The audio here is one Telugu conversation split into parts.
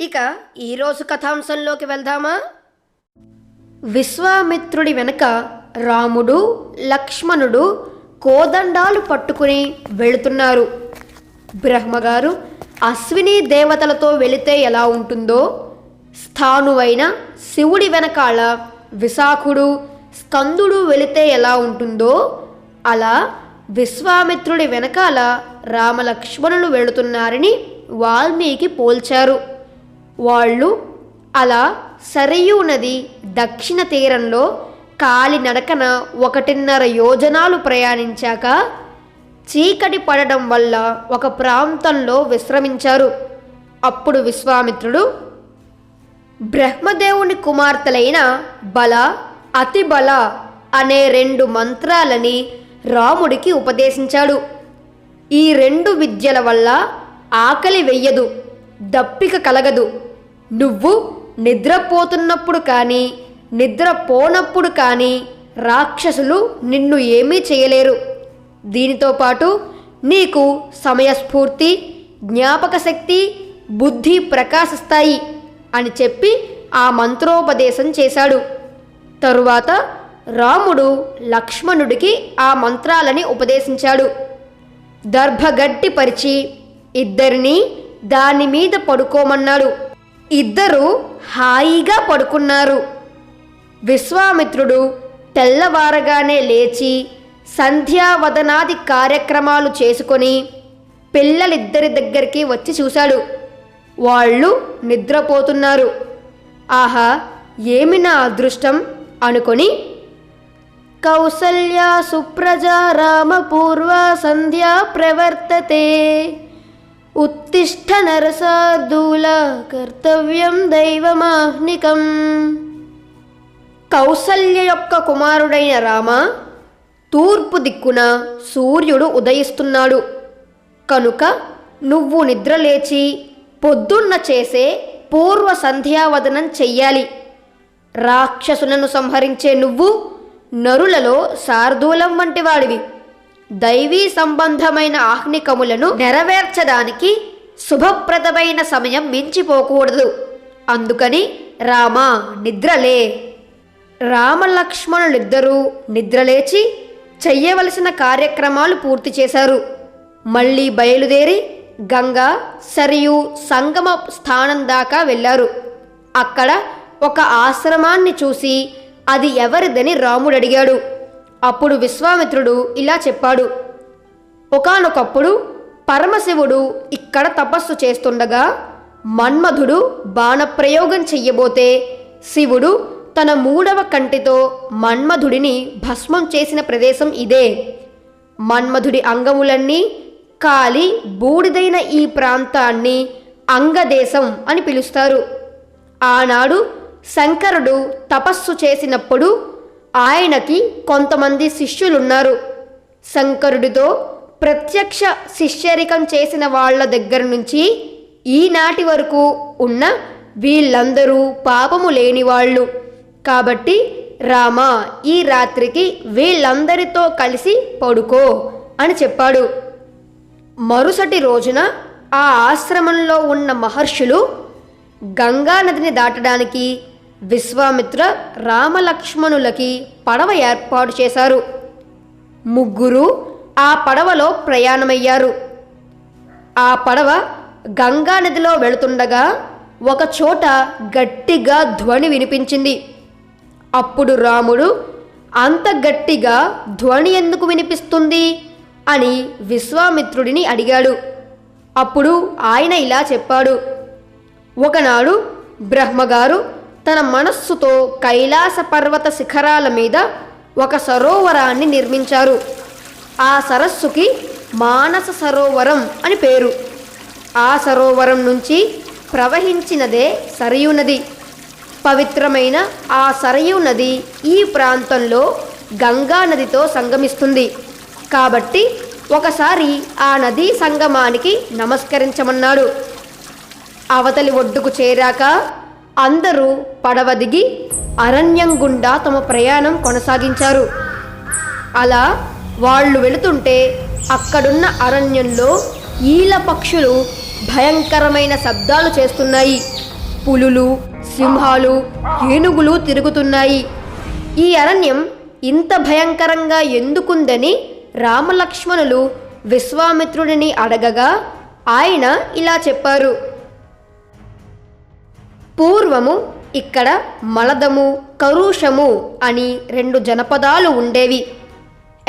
ఇక ఈరోజు కథాంశంలోకి వెళ్దామా? విశ్వామిత్రుడి వెనుక రాముడు లక్ష్మణుడు కోదండాలు పట్టుకుని వెళుతున్నారు. బ్రహ్మగారు అశ్విని దేవతలతో వెళితే ఎలా ఉంటుందో స్థానువైన శివుడి వెనకాల విశాఖుడు స్కందుడు వెళితే ఎలా ఉంటుందో అలా విశ్వామిత్రుడి వెనకాల రామలక్ష్మణులు వెళుతున్నారని వాల్మీకి పోల్చారు. వాళ్ళు అలా సరయూ నది దక్షిణ తీరంలో కాలినడకన ఒకటిన్నర యోజనాలు ప్రయాణించాక చీకటి పడడం వల్ల ఒక ప్రాంతంలో విశ్రమించారు. అప్పుడు విశ్వామిత్రుడు బ్రహ్మదేవుని కుమార్తెలైన బల అతిబల అనే రెండు మంత్రాలని రాముడికి ఉపదేశించాడు. ఈ రెండు విద్యల వల్ల ఆకలి వెయ్యదు దప్పిక కలగదు. నువ్వు నిద్రపోతున్నప్పుడు కానీ నిద్రపోనప్పుడు కానీ రాక్షసులు నిన్ను ఏమీ చేయలేరు. దీనితో పాటు నీకు సమయస్ఫూర్తి జ్ఞాపక శక్తి బుద్ధి ప్రకాశిస్తాయి అని చెప్పి ఆ మంత్రోపదేశం చేశాడు. తరువాత రాముడు లక్ష్మణుడికి ఆ మంత్రాలని ఉపదేశించాడు. దర్భగట్టి పరిచి ఇద్దరిని దాని మీద పడుకోమన్నాడు. ఇద్దరూ హాయిగా పడుకున్నారు. విశ్వామిత్రుడు తెల్లవారగానే లేచి సంధ్యావదనాది కార్యక్రమాలు చేసుకొని పిల్లలిద్దరి దగ్గరికి వచ్చి చూశాడు. వాళ్ళు నిద్రపోతున్నారు. ఆహా ఏమి నా అదృష్టం? అనుకొని కౌసల్య సుప్రజా రామ పూర్వ సంధ్యా ప్రవర్తతే. ఉత్తిష్ట నరసార్దూల కర్తవ్యం దైవమాహ్నికం. కౌసల్య యొక్క కుమారుడైన రామ తూర్పు దిక్కున సూర్యుడు ఉదయిస్తున్నాడు. కనుక నువ్వు నిద్రలేచి పొద్దున్న చేసే పూర్వ సంధ్యావదనం చెయ్యాలి. రాక్షసులను సంహరించే నువ్వు నరులలో శార్దూలం వంటి వాడివి దైవీ సంబంధమైన ఆహ్నికములను నెరవేర్చడానికి శుభప్రదమైన సమయం మించిపోకూడదు. అందుకని రామ నిద్రలే. రామలక్ష్మణులిద్దరూ నిద్రలేచి చెయ్యవలసిన కార్యక్రమాలు పూర్తి చేశారు. మళ్ళీ బయలుదేరి గంగా సరియు సంగమ స్థానం దాకా వెళ్ళారు. అక్కడ ఒక ఆశ్రమాన్ని చూసి అది ఎవరిదని రాముడు అడిగాడు అప్పుడు విశ్వామిత్రుడు ఇలా చెప్పాడు. ఒకానొకప్పుడు పరమశివుడు ఇక్కడ తపస్సు చేస్తుండగా మన్మధుడు బాణప్రయోగం చెయ్యబోతే శివుడు తన మూడవ కంటితో మన్మధుడిని భస్మం చేసిన ప్రదేశం ఇదే. మన్మధుడి అంగములన్నీ కాలి బూడిదైన ఈ ప్రాంతాన్ని అంగదేశం అని పిలుస్తారు. ఆనాడు శంకరుడు తపస్సు చేసినప్పుడు ఆయనకి కొంతమంది శిష్యులున్నారు. శంకరుడితో ప్రత్యక్ష శిష్యరికం చేసిన వాళ్ళ దగ్గర నుంచి ఈనాటి వరకు ఉన్న వీళ్ళందరూ పాపము లేనివాళ్ళు కాబట్టి రామ ఈ రాత్రికి వీళ్ళందరితో కలిసి పడుకో అని చెప్పాడు. మరుసటి రోజున ఆ ఆశ్రమంలో ఉన్న మహర్షులు గంగా నదిని దాటడానికి విశ్వామిత్ర రామలక్ష్మణులకి పడవ ఏర్పాటు చేశారు. ముగ్గురు ఆ పడవలో ప్రయాణమయ్యారు. ఆ పడవ గంగా నదిలో వెళుతుండగా ఒక చోట గట్టిగా ధ్వని వినిపించింది. అప్పుడు రాముడు అంత గట్టిగా ధ్వని ఎందుకు వినిపిస్తుంది? అని విశ్వామిత్రుడిని అడిగాడు. అప్పుడు ఆయన ఇలా చెప్పాడు. ఒకనాడు బ్రహ్మగారు తన మనస్సుతో కైలాస పర్వత శిఖరాల మీద ఒక సరోవరాన్ని నిర్మించారు. ఆ సరస్సుకి మానస సరోవరం అని పేరు. ఆ సరోవరం నుంచి ప్రవహించినదే సరయు నది. పవిత్రమైన ఆ సరయు నది ఈ ప్రాంతంలో గంగా నదితో సంగమిస్తుంది. కాబట్టి ఒకసారి ఆ నదీ సంగమానికి నమస్కరించమన్నాడు. అవతలి ఒడ్డుకు చేరాక అందరూ పడవ దిగి అరణ్యం గుండా తమ ప్రయాణం కొనసాగించారు. అలా వాళ్ళు వెళుతుంటే అక్కడున్న అరణ్యంలో ఈల పక్షులు భయంకరమైన శబ్దాలు చేస్తున్నాయి. పులులు సింహాలు ఏనుగులు తిరుగుతున్నాయి. ఈ అరణ్యం ఇంత భయంకరంగా ఎందుకుందని రామలక్ష్మణులు విశ్వామిత్రుడిని అడగగా ఆయన ఇలా చెప్పారు. పూర్వము ఇక్కడ మలదము కరుషము అని రెండు జనపదాలు ఉండేవి.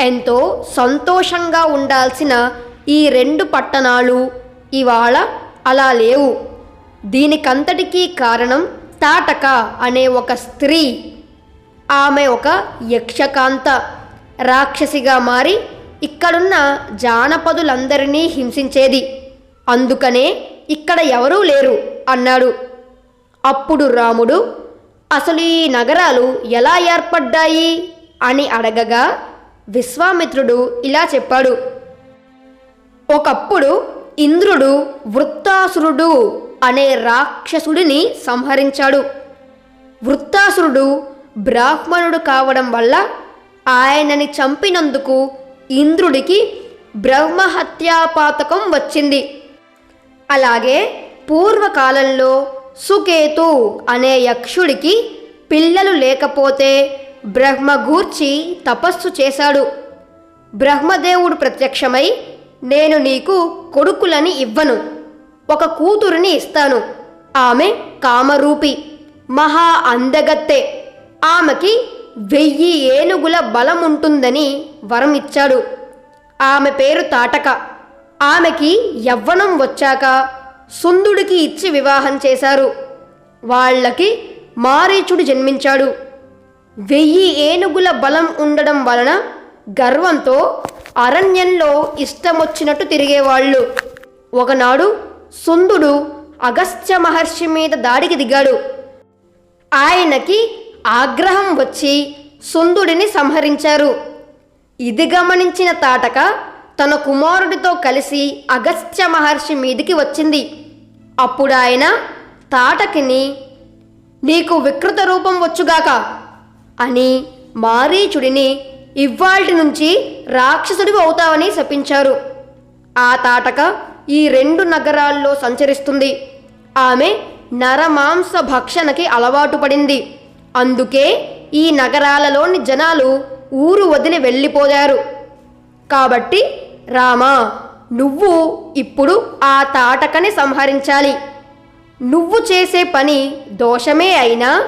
ఎంతో సంతోషంగా ఉండాల్సిన ఈ రెండు పట్టణాలు ఇవాళ అలా లేవు. దీనికంతటికీ కారణం తాటక అనే ఒక స్త్రీ. ఆమె ఒక యక్షకాంత. రాక్షసిగా మారి ఇక్కడున్న జానపదులందరినీ హింసించేది. అందుకనే ఇక్కడ ఎవరూ లేరు అన్నాడు. అప్పుడు రాముడు అసలు ఈ నగరాలు ఎలా ఏర్పడ్డాయి? అని అడగగా విశ్వామిత్రుడు ఇలా చెప్పాడు. ఒకప్పుడు ఇంద్రుడు వృత్తాసురుడు అనే రాక్షసుడిని సంహరించాడు. వృత్తాసురుడు బ్రాహ్మణుడు కావడం వల్ల ఆయనని చంపినందుకు ఇంద్రుడికి బ్రహ్మహత్యాపాతకం వచ్చింది. అలాగే పూర్వకాలంలో సుకేతు అనే యక్షుడికి పిల్లలు లేకపోతే బ్రహ్మ గూర్చి తపస్సు చేశాడు. బ్రహ్మదేవుడు ప్రత్యక్షమై నేను నీకు కొడుకులని ఇవ్వను ఒక కూతురిని ఇస్తాను. ఆమె కామరూపి మహా అందగత్తె. ఆమెకి వెయ్యి ఏనుగుల బలం ఉంటుందని వరం ఇచ్చాడు ఆమె పేరు తాటక. ఆమెకి యవ్వనం వచ్చాక సుందుడికి ఇచ్చి వివాహం చేశారు. వాళ్ళకి మారీచుడు జన్మించాడు. వెయ్యి ఏనుగుల బలం ఉండడం వలన గర్వంతో అరణ్యంలో ఇష్టమొచ్చినట్టు తిరిగేవాళ్ళు. ఒకనాడు సుందుడు అగస్త్య మహర్షి మీద దాడికి దిగాడు. ఆయనకి ఆగ్రహం వచ్చి సుందుడిని సంహరించారు. ఇది గమనించిన తాటక తన కుమారుడితో కలిసి అగస్త్య మహర్షి మీదికి వచ్చింది. అప్పుడు ఆయన తాటకిని నీకు వికృత రూపం వచ్చుగాక అని మారీచుడిని ఇవ్వాల్టి నుంచి రాక్షసుడివి అవుతావని శపించారు. ఆ తాటక ఈ రెండు నగరాల్లో సంచరిస్తుంది. ఆమె నరమాంస భక్షణకి అలవాటు పడింది. అందుకే ఈ నగరాలలోని జనాలు ఊరు వదిలి వెళ్ళిపోయారు. కాబట్టి రామా నువ్వు ఇప్పుడు ఆ తాటకని సంహరించాలి. నువ్వు చేసే పని దోషమే అయినా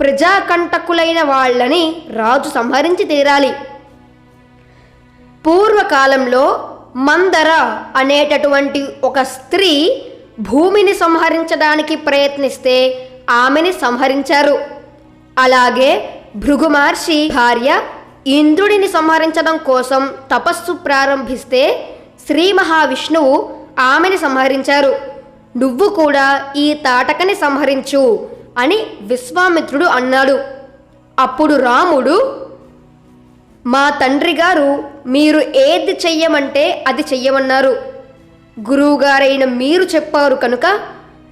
ప్రజాకంటకులైన వాళ్ళని రాజు సంహరించి తీరాలి. పూర్వకాలంలో మందర అనేటటువంటి ఒక స్త్రీ భూమిని సంహరించడానికి ప్రయత్నిస్తే ఆమెని సంహరించారు. అలాగే భృగుమహర్షి భార్య ఇంద్రుడిని సంహరించడం కోసం తపస్సు ప్రారంభిస్తే శ్రీ మహావిష్ణువు ఆమెని సంహరించారు. నువ్వు కూడా ఈ తాటకని సంహరించు అని విశ్వామిత్రుడు అన్నాడు. అప్పుడు రాముడు మా తండ్రి గారు మీరు ఏది చెయ్యమంటే అది చెయ్యమన్నారు. గురువుగారైన మీరు చెప్పారు కనుక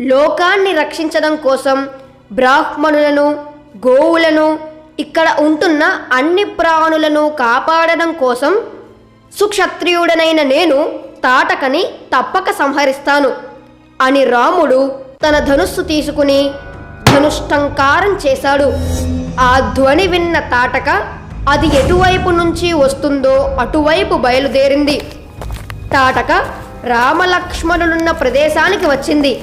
లోకాన్ని రక్షించడం కోసం బ్రాహ్మణులను గోవులను ఇక్కడ ఉంటున్న అన్ని ప్రాణులను కాపాడడం కోసం సుక్షత్రియుడనైన నేను తాటకని తప్పక సంహరిస్తాను. అని రాముడు తన ధనుస్సు తీసుకుని ధనుష్టంకారం చేశాడు. ఆ ధ్వని విన్న తాటక అది ఎటువైపు నుంచి వస్తుందో అటువైపు బయలుదేరింది. తాటక రామలక్ష్మణులున్న ప్రదేశానికి వచ్చింది.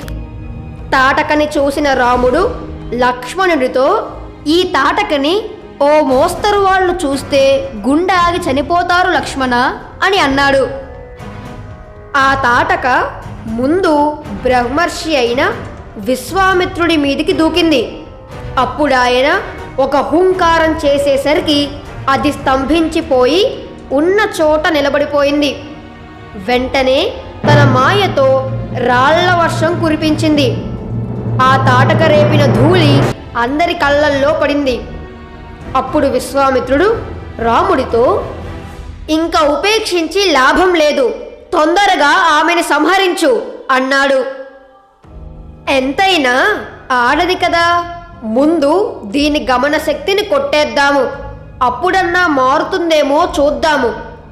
తాటకని చూసిన రాముడు లక్ష్మణుడితో ఈ తాటకని ఓ మోస్తరు వాళ్ళు చూస్తే గుండె ఆగి చనిపోతారు లక్ష్మణ అని అన్నాడు. ఆ తాటక ముందు బ్రహ్మర్షి అయిన విశ్వామిత్రుడి మీదికి దూకింది. అప్పుడు ఆయన ఒక హుంకారం చేసేసరికి అది స్తంభించిపోయి ఉన్న చోట నిలబడిపోయింది. వెంటనే తన మాయతో రాళ్ళ వర్షం కురిపించింది. ఆ తాటక రేపిన ధూళి అందరి కళ్ళల్లో పడింది. అప్పుడు విశ్వామిత్రుడు రాముడితో ఇంకా ఉపేక్షించి లాభం లేదు తొందరగా ఆమెను సంహరించు అన్నాడు. ఎంతైనా ఆడది కదా ముందు దీని గమనశక్తిని కొట్టేద్దాము అప్పుడన్నా మారుతుందేమో చూద్దాము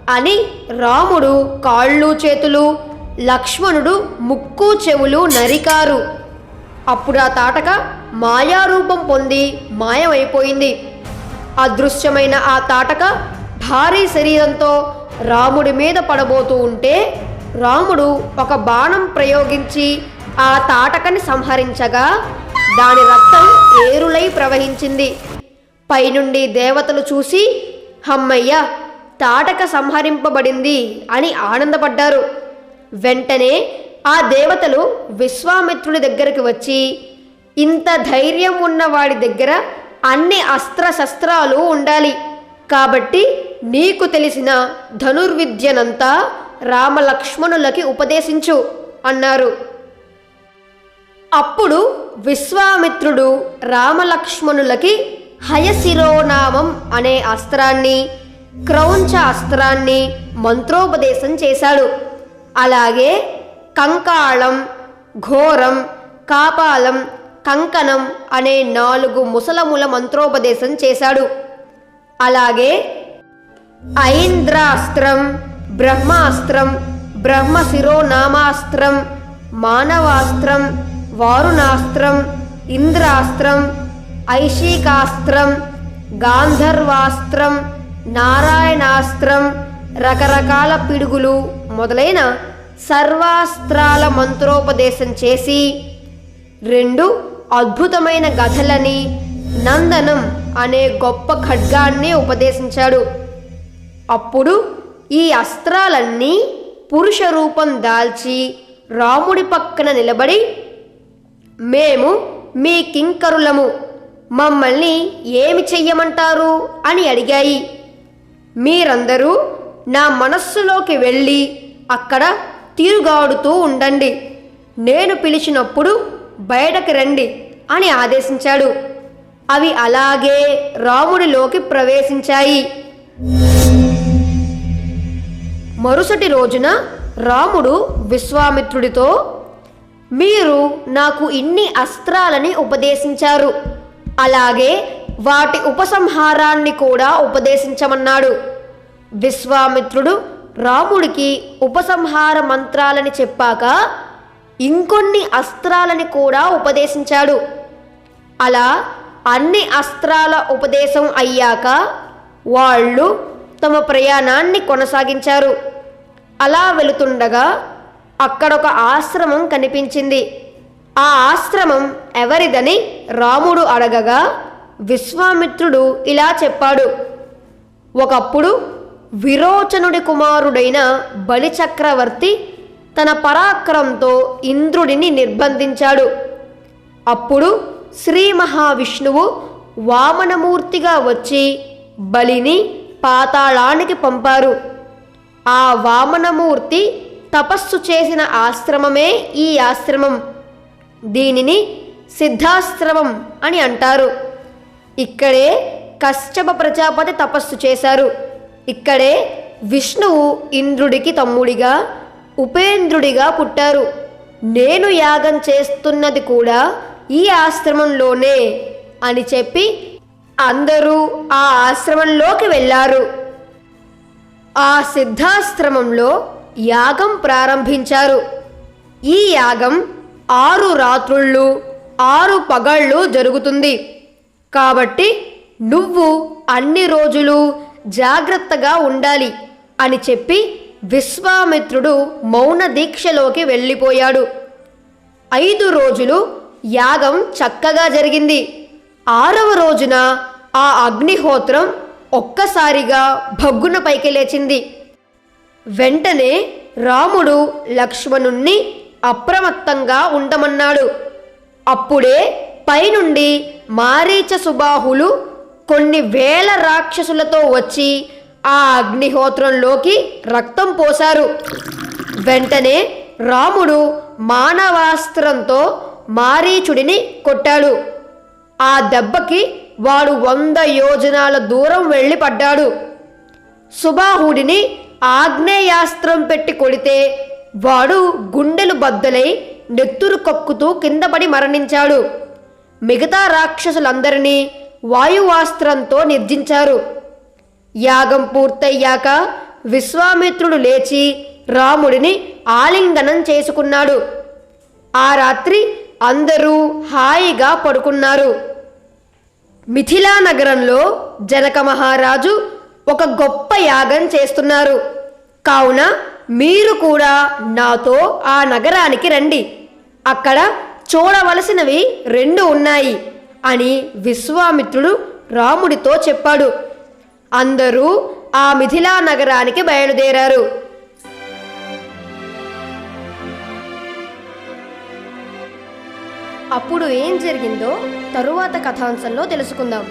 అని రాముడు కాళ్ళు చేతులు లక్ష్మణుడు ముక్కు చెవులు నరికారు. అప్పుడు ఆ తాటక మాయారూపం పొంది మాయమైపోయింది. అదృశ్యమైన ఆ తాటక భారీ శరీరంతో రాముడి మీద పడబోతూ ఉంటే రాముడు ఒక బాణం ప్రయోగించి ఆ తాటకని సంహరించగా దాని రక్తం ఏరులై ప్రవహించింది. పైనుండి దేవతలు చూసి హమ్మయ్య తాటక సంహరింపబడింది అని ఆనందపడ్డారు. వెంటనే ఆ దేవతలు విశ్వామిత్రుడి దగ్గరికి వచ్చి ఇంత ధైర్యం ఉన్న వాడి దగ్గర అన్ని అస్త్ర శస్త్రాలు ఉండాలి. కాబట్టి నీకు తెలిసిన ధనుర్విద్యనంతా రామలక్ష్మణులకి ఉపదేశించు అన్నారు. అప్పుడు విశ్వామిత్రుడు రామలక్ష్మణులకి హయశిరోనామం అనే అస్త్రాన్ని క్రౌంచ అస్త్రాన్ని మంత్రోపదేశం చేశాడు. అలాగే కంకాళం ఘోరం కాపాలం కంకణం అనే నాలుగు ముసలముల మంత్రోపదేశం చేశాడు. అలాగే ఐంద్రాస్త్రం బ్రహ్మాస్త్రం బ్రహ్మశిరోనామాస్త్రం మానవాస్త్రం వారుణాస్త్రం ఇంద్రాస్త్రం ఐషికాస్త్రం గాంధర్వాస్త్రం నారాయణాస్త్రం రకరకాల పిడుగులు మొదలైన సర్వాస్త్రాల మంత్రోపదేశం చేసి రెండు అద్భుతమైన గథలని నందనం అనే గొప్ప ఖడ్గాన్ని ఉపదేశించాడు. అప్పుడు ఈ అస్త్రాలన్నీ పురుష రూపం దాల్చి రాముడి పక్కన నిలబడి మేము మీ కింకరులము మమ్మల్ని ఏమి చెయ్యమంటారు? అని అడిగాయి. మీరందరూ నా మనస్సులోకి వెళ్ళి అక్కడ తిరుగాడుతూ ఉండండి. నేను పిలిచినప్పుడు బయటకు రండి. అని ఆదేశించాడు. అవి అలాగే రాముడిలోకి ప్రవేశించాయి. మరుసటి రోజున రాముడు విశ్వామిత్రుడితో మీరు నాకు ఇన్ని అస్త్రాలని ఉపదేశించారు. అలాగే వాటి ఉపసంహారాన్ని కూడా ఉపదేశించమన్నాడు. విశ్వామిత్రుడు రాముడికి ఉపసంహార మంత్రాలని చెప్పాక ఇంకొన్ని అస్త్రాలని కూడా ఉపదేశించాడు. అలా అన్ని అస్త్రాల ఉపదేశం అయ్యాక వాళ్ళు తమ ప్రయాణాన్ని కొనసాగించారు. అలా వెళుతుండగా అక్కడొక ఆశ్రమం కనిపించింది. ఆ ఆశ్రమం ఎవరిదని రాముడు అడగగా విశ్వామిత్రుడు ఇలా చెప్పాడు. ఒకప్పుడు విరోచనుడి కుమారుడైన బలిచక్రవర్తి తన పరాక్రమంతో ఇంద్రుడిని నిర్బంధించాడు. అప్పుడు శ్రీ మహావిష్ణువు వామనమూర్తిగా వచ్చి బలిని పాతాళానికి పంపారు. ఆ వామనమూర్తి తపస్సు చేసిన ఆశ్రమమే ఈ ఆశ్రమం. దీనిని సిద్ధాశ్రమం అని అంటారు. ఇక్కడే కశ్యప ప్రజాపతి తపస్సు చేశారు. ఇక్కడే విష్ణువు ఇంద్రుడికి తమ్ముడిగా ఉపేంద్రుడిగా పుట్టారు. నేను యాగం చేస్తున్నది కూడా ఈ ఆశ్రమంలోనే అని చెప్పి అందరూ ఆ ఆశ్రమంలోకి వెళ్ళారు. ఆ సిద్ధాశ్రమంలో యాగం ప్రారంభించారు. ఈ యాగం ఆరు రాత్రుళ్ళు ఆరు పగళ్ళు జరుగుతుంది. కాబట్టి నువ్వు అన్ని రోజులు జాగ్రత్తగా ఉండాలి అని చెప్పి విశ్వామిత్రుడు మౌన దీక్షలోకి వెళ్ళిపోయాడు. ఐదు రోజులు యాగం చక్కగా జరిగింది. ఆరవ రోజున ఆ అగ్నిహోత్రం ఒక్కసారిగా భగ్గున పైకి లేచింది. వెంటనే రాముడు లక్ష్మణుణ్ణి అప్రమత్తంగా ఉండమన్నాడు. అప్పుడే పైనుండి మారీచ సుబాహులు కొన్ని వేల రాక్షసులతో వచ్చి ఆ అగ్నిహోత్రంలోకి రక్తం పోశారు. వెంటనే రాముడు మానవాస్త్రంతో మారీచుడిని కొట్టాడు. ఆ దెబ్బకి వాడు వంద యోజనాల దూరం వెళ్ళి పడ్డాడు సుబాహుడిని ఆగ్నేయాస్త్రం పెట్టి కొడితే వాడు గుండెలు బద్దలై నెత్తురు కక్కుతూ కిందపడి మరణించాడు. మిగతా రాక్షసులందరినీ వాయువాస్త్రంతో నిర్జించారు. యాగం పూర్తయ్యాక విశ్వామిత్రుడు లేచి రాముడిని ఆలింగనం చేసుకున్నాడు. ఆ రాత్రి అందరూ హాయిగా పడుకున్నారు. మిథిలా నగరంలో జనక మహారాజు ఒక గొప్ప యాగం చేస్తున్నారు. కావున మీరు కూడా నాతో ఆ నగరానికి రండి. అక్కడ చూడవలసినవి రెండు ఉన్నాయి అని విశ్వామిత్రుడు రాముడితో చెప్పాడు. అందరూ ఆ మిథిలా నగరానికి బయలుదేరారు. అప్పుడు ఏం జరిగిందో తరువాత కథాంశంలో తెలుసుకుందాం.